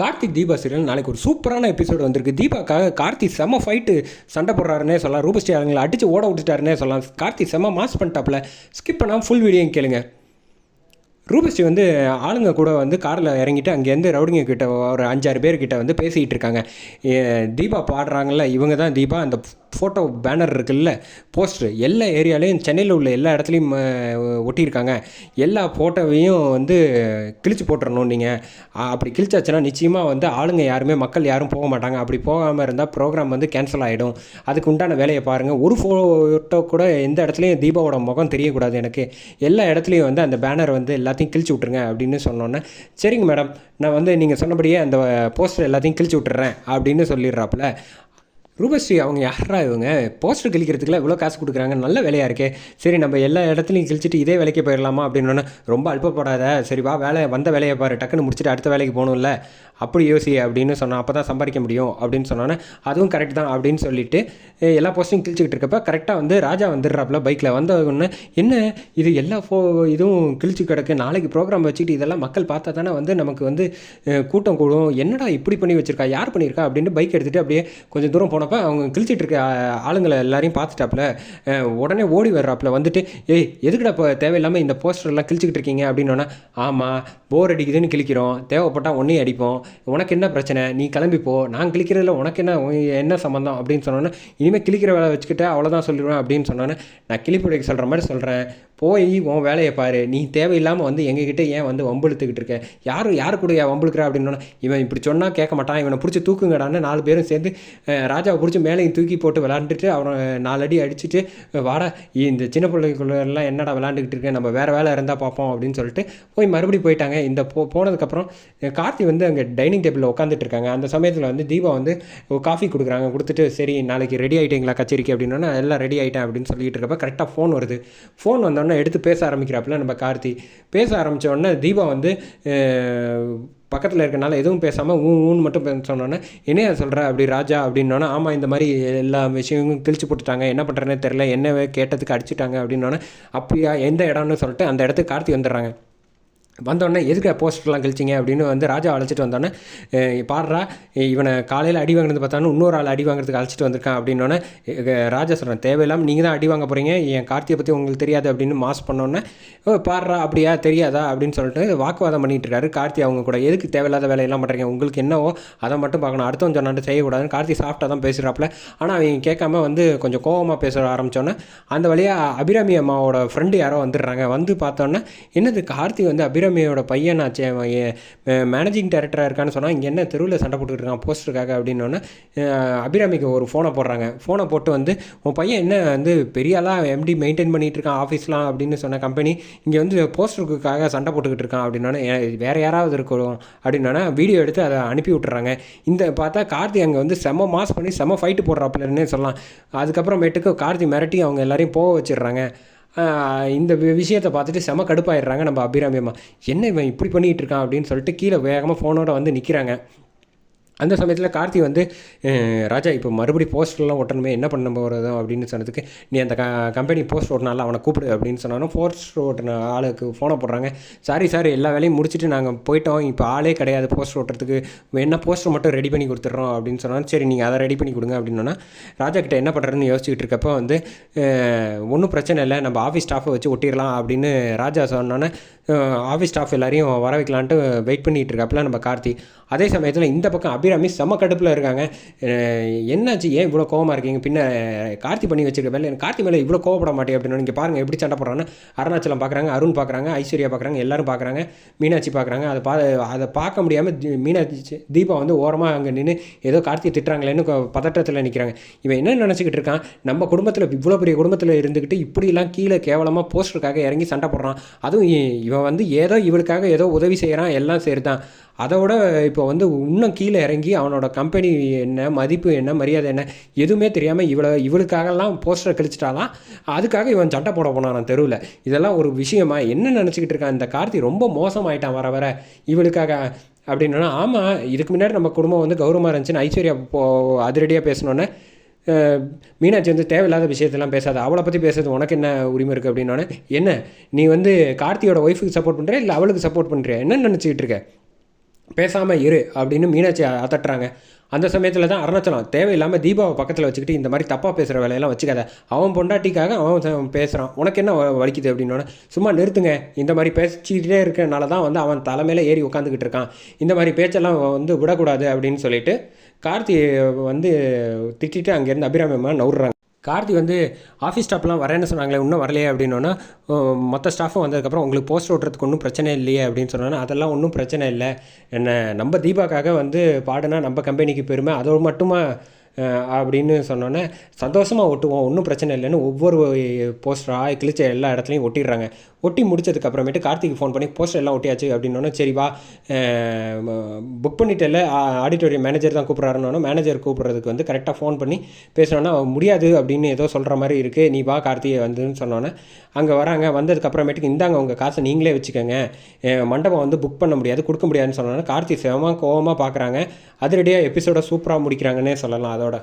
Karthik Deepa serial நாளைக்கு ஒரு சூப்பரான எபிசோடு வந்திருக்கு. தீபாக்காக கார்த்திக் செம்ம ஃபைட்டு சண்டை போடுறாருன்னே சொல்லலாம். ரூபஸ்ரீ அவங்களை அடித்து ஓட விட்டுட்டாருன்னே சொல்லலாம். கார்த்திக் செம்ம மாஸ் பண்ணிட்டாப்புல. ஸ்கிப் பண்ணாமல் ஃபுல் வீடியோ கேளுங்க. ரூபஸ்ட் வந்து ஆளுங்க கூட வந்து காரில் இறங்கிட்டு அங்கேருந்து ரவுடிங்க கிட்ட ஒரு அஞ்சாறு பேர்கிட்ட வந்து பேசிக்கிட்டு இருக்காங்க. ஏ, தீபா பாடுறாங்கல்ல இவங்க தான் தீபா. அந்த ஃபோட்டோ பேனர் இருக்குல்ல போஸ்டர் எல்லா ஏரியாலையும் சென்னையில் உள்ள எல்லா இடத்துலையும் ஒட்டியிருக்காங்க. எல்லா ஃபோட்டோவையும் வந்து கிழிச்சு போட்டுறணும் நீங்கள் அப்படி கிழிச்சாச்சுன்னா நிச்சயமாக வந்து ஆளுங்க யாருமே மக்கள் யாரும் போக மாட்டாங்க. அப்படி போகாமல் இருந்தால் ப்ரோக்ராம் வந்து கேன்சல் ஆகிடும் அதுக்கு உண்டான வேலையை பாருங்கள் ஒரு ஃபோட்டோ கூட எந்த இடத்துலையும் தீபாவோட முகம் தெரியக்கூடாது எனக்கு. எல்லா இடத்துலையும் வந்து அந்த பேனர் வந்து எல்லாத்தையும் கிழிச்சு விட்ருங்க அப்படின்னு சொன்னோன்னே சரிங்க மேடம் நான் வந்து நீங்கள் சொன்னபடியே அந்த போஸ்டர் எல்லாத்தையும் கிழிச்சு விட்டுறேன் அப்படின்னு சொல்லிடுறாப்புல. ரூபஸ்ரீ அவங்க யாரா இவங்க? போஸ்டர் கிழிக்கிறதுக்குலாம் இவ்வளோ காசு கொடுக்குறாங்க நல்ல வேலையாக இருக்கே. சரி நம்ம எல்லா இடத்துலையும் கிழிச்சிட்டு இதே வேலைக்கு போயிடலாமா அப்படின்னு ரொம்ப அல்பப்படாத சரி வா வேலை வந்த வேலையை பாரு. டக்குன்னு முடிச்சுட்டு அடுத்த வேலைக்கு போகணும்ல. அப்படி யோசி அப்படின்னு சொன்னான் அப்போ தான் சம்பாதிக்க முடியும் அப்படின்னு சொன்னோன்னே அதுவும் கரெக்ட் தான் அப்படின்னு சொல்லிட்டு எல்லா போஸ்டையும் கிழிச்சிக்கிட்டு இருக்கப்ப கரெக்டாக வந்து ராஜா வந்துடுறாப்புல பைக்கில் வந்த உடனே என்ன? இது எல்லா ஃபோ இதுவும் கிழிச்சு கிடக்கு. நாளைக்கு ப்ரோக்ராம் வச்சுக்கிட்டு இதெல்லாம் மக்கள் பார்த்தா தானே வந்து நமக்கு வந்து கூட்டம் கூடும். என்னடா இப்படி பண்ணி வச்சுருக்கா? யார் பண்ணியிருக்கா? அப்படின்னு பைக் எடுத்துகிட்டு அப்படியே கொஞ்சம் தூரம் அப்போ அவங்க கிழிச்சிட்டு இருக்க ஆளுங்களை எல்லாரையும் பார்த்துட்டாப்புல. உடனே ஓடி வர்றாப்புல. வந்துட்டு ஏய் எதுக்குடா இப்போ தேவையில்லாமல் இந்த போஸ்டர்லாம் கிழிச்சிக்கிட்டு இருக்கீங்க? அப்படின்னோன்னா ஆமாம் போர் அடிக்குதுன்னு கிழிக்கிறோம். தேவைப்பட்டால் ஒன்றையும் அடிப்போம். உனக்கு என்ன பிரச்சனை? நீ கிளம்பி போ. நான் கிழிக்கிறதுல உனக்கு என்ன என்ன சம்மந்தம் அப்படின்னு சொன்னோன்னே இனிமேல் கிழிக்கிற வேலை வச்சுக்கிட்டு அவ்வளோதான் சொல்லிடுவேன். அப்படின்னு சொன்னோன்னே நான் கிளிப்புடைக்கு சொல்கிற மாதிரி சொல்கிறேன் போய் உன் வேலையை பாரு. நீ தேவையில்லாமல் வந்து எங்ககிட்ட ஏன் வந்து வம்பெழுத்துக்கிட்டு இருக்க? யார் யார் கூட ஏன் வம்புழுக்கிற அப்படின்னோன்னா இவன் இப்படி சொன்னால் கேட்க மாட்டான். இவனை பிடிச்சி தூக்குங்கடான்னு நாலு பேரும் சேர்ந்து ராஜா பிடிச்சி மேலேயும் தூக்கி போட்டு விளாண்டுட்டு அவனை நாலு அடி அடிச்சுட்டு வாடா இந்த சின்ன பிள்ளைக்குள்ளெல்லாம் என்னடா விளாண்டுக்கிட்டு இருக்கேன் நம்ம வேறு வேலை இருந்தால் பார்ப்போம் அப்படின்னு சொல்லிட்டு போய் மறுபடியும் போயிட்டாங்க. இந்த போ போனதுக்கப்புறம் கார்த்தி வந்து அங்கே டைனிங் டேபிளில் உட்காந்துட்டு இருக்காங்க. அந்த சமயத்தில் வந்து தீபா வந்து காஃபி கொடுக்குறாங்க கொடுத்துட்டு சரி நாளைக்கு ரெடி ஆகிட்டீங்களா கச்சேரிக்கு? அப்படின்னா எல்லாம் ரெடி ஆகிட்டேன் அப்படின்னு சொல்லிட்டு இருக்கப்ப கரெக்டாக ஃபோன் வருது. ஃபோன் வந்தோடனே எடுத்து பேச ஆரம்பிக்கிறாப்புல நம்ம கார்த்தி. பேச ஆரம்பிச்ச உடனே தீபா வந்து பக்கத்தில் இருக்கனால எதுவும் பேசாமல் ஊ ஊன்னு மட்டும் சொன்னோன்னே என்னையா சொல்கிற அப்படி ராஜா? அப்படின்னோன்னா ஆமாம் இந்த மாதிரி எல்லா விஷயமும் கிழிச்சு போட்டுட்டாங்க. என்ன பண்ணுறேன்னே தெரில என்ன கேட்டதுக்கு அடிச்சுட்டாங்க. அப்படின்னோன்னே அப்படியா எந்த இடம்னு சொல்லிட்டு அந்த இடத்துக்கு கார்த்தி வந்துடுறாங்க. வந்தோடனே எதுக்கு போஸ்டர்லாம் கழிச்சிங்க அப்படின்னு வந்து ராஜா அழைச்சிட்டு வந்தோடனே பாடுறா இவனை காலையில் அடி வாங்கினது பார்த்தாலும் இன்னொரு ஆள் அடி வாங்குறதுக்கு அழைச்சிட்டு வந்திருக்கான் அப்படின்னோடனே ராஜா சொல்கிறேன் தேவையில்லாமல் நீங்கள் தான் அடி வாங்க போகிறீங்க என் கார்த்தியை பற்றி உங்களுக்கு தெரியாது அப்படின்னு மாஸ் பண்ணோன்னே பாடுறா அப்படியா தெரியாதா? அப்படின்னு சொல்லிட்டு வாக்குவாதம் பண்ணிகிட்டு இருக்காரு. கார்த்தி அவங்க கூட எதுக்கு தேவையில்லாத வேலையெல்லாம் பண்ணுறீங்க உங்களுக்கு என்னவோ அதை மட்டும் பார்க்கணும். அடுத்தவன் சொன்னாட்டு செய்யக்கூடாதுன்னு கார்த்தி சாஃப்டாக தான் பேசுகிறாப்புல ஆனால் அவங்க கேட்காம வந்து கொஞ்சம் கோவமாக பேச ஆரம்பித்தோன்னே அந்த வழியாக அபிராமி அம்மாவோட ஃப்ரெண்டு யாரோ வந்துடுறாங்க. வந்து பார்த்தோன்னே என்னது கார்த்தி வந்து அபிராமி வீரமையோட பையன் ஆச்சு அவன் மேனேஜிங் டேரக்டராக இருக்கான்னு சொன்னால் இங்கே என்ன தெருவில் சண்டை போட்டுக்கிட்டு இருக்கான் போஸ்டருக்காக அப்படின்னோடனே அபிராமிக்கு ஒரு ஃபோனை போடுறாங்க. ஃபோனை போட்டு வந்து உன் பையன் என்ன வந்து பெரிய ஆளாக எம்டி மெயின்டைன் பண்ணிகிட்டு இருக்கான் ஆஃபீஸ்லாம் அப்படின்னு சொன்ன கம்பெனி இங்கே வந்து போஸ்டருக்காக சண்டை போட்டுக்கிட்டு இருக்கான் அப்படின்னோடனே வேறு யாராவது இருக்கணும் அப்படின்னோடனே வீடியோ எடுத்து அதை அனுப்பி விட்டுறாங்க. இந்த பார்த்தா கார்த்தி அங்கே வந்து செம்ம மாஸ் பண்ணி செம்ம ஃபைட்டு போடுறாப்புலன்னே சொல்லலாம். அதுக்கப்புறமேட்டுக்கு கார்த்தி மிரட்டி அவங்க எல்லாரையும் போக வச்சிடுறாங்க. இந்த வி- விஷயத்தை பார்த்துட்டு செம கடுப்பாயிடுறாங்க நம்ம அபிராமியம்மா. என்ன இவன் இப்படி பண்ணிகிட்டு இருக்கான்? அப்படின்னு சொல்லிட்டு கீழே வேகமாக ஃபோனோட வந்து நிற்கிறாங்க அந்த சமயத்தில் கார்த்தி வந்து ராஜா இப்போ மறுபடியும் போஸ்டர்லாம் ஒட்டணுமே என்ன பண்ண போகிறதோ அப்படின்னு சொன்னதுக்கு நீ அந்த க கம்பெனி போஸ்ட் ஓட்டினால அவனை கூப்பிடு அப்படின்னு சொன்னாலும் போஸ்ட் ஓட்டின ஆளுக்கு ஃபோனை போடுறாங்க. சாரி சார் எல்லா வேலையும் முடிச்சுட்டு நாங்கள் போயிட்டோம். இப்போ ஆளே கிடையாது போஸ்டர் ஓட்டுறதுக்கு. என்ன போஸ்டர் மட்டும் ரெடி பண்ணி கொடுத்துட்றோம் அப்படின்னு சொன்னாலும் சரி நீங்கள் அதை ரெடி பண்ணி கொடுங்க அப்படின்னா ராஜா கிட்ட என்ன பண்ணுறதுன்னு யோசிச்சுக்கிட்டு இருக்கப்போ வந்து ஒன்றும் பிரச்சனை இல்லை. நம்ம ஆஃபீஸ் ஸ்டாஃபை வச்சு ஒட்டிடலாம் அப்படின்னு ராஜா சொன்னோன்னே ஆஃபீஸ் ஸ்டாஃப் எல்லாரையும் வர வைக்கலான்ட்டு வெயிட் பண்ணிகிட்டு இருக்காப்புல நம்ம கார்த்தி. அதே சமயத்தில் இந்த பக்கம் அபிராமி செம்ம கடுப்பில் இருக்காங்க. என்னாச்சு? ஏன் இவ்வளோ கோவமாக இருக்கீங்க? பின்ன கார்த்தி பண்ணி வச்சிருக்க வேலை எனக்கு கார்த்தி மேலே இவ்வளோ கோவப்பட மாட்டேன் அப்படின்னு நீங்கள் பாருங்கள் எப்படி சண்டை போடுறான்னு அருணாச்சலம் பார்க்குறாங்க அருண் பார்க்குறாங்க ஐஸ்வர்யா பார்க்குறாங்க எல்லோரும் பார்க்குறாங்க மீனாட்சி பார்க்குறாங்க அதை பா அதை பார்க்க முடியாமல் மீனாட்சி தீபா வந்து ஓரமாக அங்கே நின்று ஏதோ கார்த்தி திட்டுறாங்களேன்னு பதட்டத்தில் நிற்கிறாங்க இவன் என்ன நினச்சிக்கிட்டு இருக்கான்? நம்ம குடும்பத்தில் இவ்வளோ பெரிய குடும்பத்தில் இருந்துக்கிட்டு இப்படிலாம் கீழே கேவலமாக போஸ்டருக்காக இறங்கி சண்டை போடுறான். அதுவும் இவன் இவன் வந்து ஏதோ இவளுக்காக ஏதோ உதவி செய்கிறான் எல்லாம் சேர்த்தான் அதோட இப்போ வந்து இன்னும் கீழே இறங்கி அவனோட கம்பெனி என்ன மதிப்பு என்ன மரியாதை என்ன எதுவுமே தெரியாமல் இவளை இவளுக்காகலாம் போஸ்டரை கிழிச்சிட்டாலாம் அதுக்காக இவன் சட்டை போட போனான் தெருவில். இதெல்லாம் ஒரு விஷயமா? என்ன நினச்சிக்கிட்டு இருக்கான்? இந்த கார்த்தி ரொம்ப மோசமாயிட்டான் வர வர. இவளுக்காக அப்படின்னா ஆமாம் இதுக்கு முன்னாடி நம்ம குடும்பம் வந்து கௌரவமாக இருந்துச்சுன்னு ஐஸ்வர்யா போ அதிரடியாக பேசினோன்னே மீனாட்சி வந்து தேவையில்லாத விஷயத்தெல்லாம் பேசாத. அவளை பற்றி பேசுறது உனக்கு என்ன உரிமை இருக்குது அப்படின்னோடனே என்ன? நீ வந்து கார்த்தியோட ஒய்ஃபுக்கு சப்போர்ட் பண்ணுறியா இல்லை அவளுக்கு சப்போர்ட் பண்ணுறியா என்ன நினச்சிக்கிட்டு இருக்க? பேசாமல் இரு அப்படின்னு மீனாட்சி அதட்டுறாங்க அந்த சமயத்தில் தான் அருணாச்சலம் தேவையில்லாமல் தீபாவை பக்கத்தில் வச்சுக்கிட்டு இந்த மாதிரி தப்பாக பேசுகிற வேலையெல்லாம் வச்சுக்காத. அவன் பொண்டாட்டிக்காக அவன் பேசுகிறான் உனக்கு என்ன வ- வலிக்குது? அப்படின்னோட சும்மா நிறுத்துங்க. இந்த மாதிரி பேசிக்கிட்டே இருக்கிறனால தான் வந்து அவன் தலைமையில் ஏறி உட்காந்துக்கிட்டு இருக்கான். இந்த மாதிரி பேச்செல்லாம் வந்து விடக்கூடாது அப்படின்னு சொல்லிட்டு கார்த்தி வந்து திட்டிட்டு அங்கேருந்து அபிராமியமாக நவுறாங்க கார்த்தி வந்து ஆஃபீஸ் ஸ்டாஃப்லாம் வரேன்னு சொன்னாங்களே இன்னும் வரலையே அப்படின்னோன்னா மொத்த ஸ்டாஃபும் வந்ததுக்கப்புறம் உங்களுக்கு போஸ்ட் ஓட்டுறதுக்கு ஒன்றும் பிரச்சனை இல்லையே அப்படின்னு சொன்னோன்னா அதெல்லாம் ஒன்றும் பிரச்சனை இல்லை. என்ன நம்ம தீபாக்காக வந்து பாடுனா நம்ம கம்பெனிக்கு பெருமை அதோடு மட்டுமா அப்படின்னு சொன்னோன்னே சந்தோஷமாக ஒட்டுவோம் ஒன்றும் பிரச்சனை இல்லைன்னு ஒவ்வொரு போஸ்டராக கிழிச்ச எல்லா இடத்துலையும் ஒட்டிடுறாங்க. ஒட்டி முடிச்சதுக்கப்புறமேட்டு கார்த்திக் ஃபோன் பண்ணி போஸ்டர் எல்லாம் ஒட்டியாச்சு அப்படின்னோடனே சரி வா புக் இல்லை ஆடிட்டோரியம் மேனேஜர் தான் கூப்பிட்றாருன்னொன்னே மேனேஜர் கூப்பிட்றதுக்கு வந்து கரெக்டாக ஃபோன் பண்ணி பேசினோன்னா முடியாது அப்படின்னு ஏதோ சொல்கிற மாதிரி இருக்குது நீ வா கார்த்திகை வந்துன்னு சொன்னோன்னே அங்கே வராங்க வந்ததுக்கு அப்புறமேட்டுக்கு இந்தாங்க உங்கள் காசை நீங்களே வச்சுக்கோங்க மண்டபம் வந்து புக் பண்ண முடியாது கொடுக்க முடியாதுன்னு சொன்னோன்னே கார்த்தி செம கோவமாக பார்க்குறாங்க அதிரடியாக எபிசோட சூப்பராக முடிக்கிறாங்கன்னே சொல்லலாம் அதோட.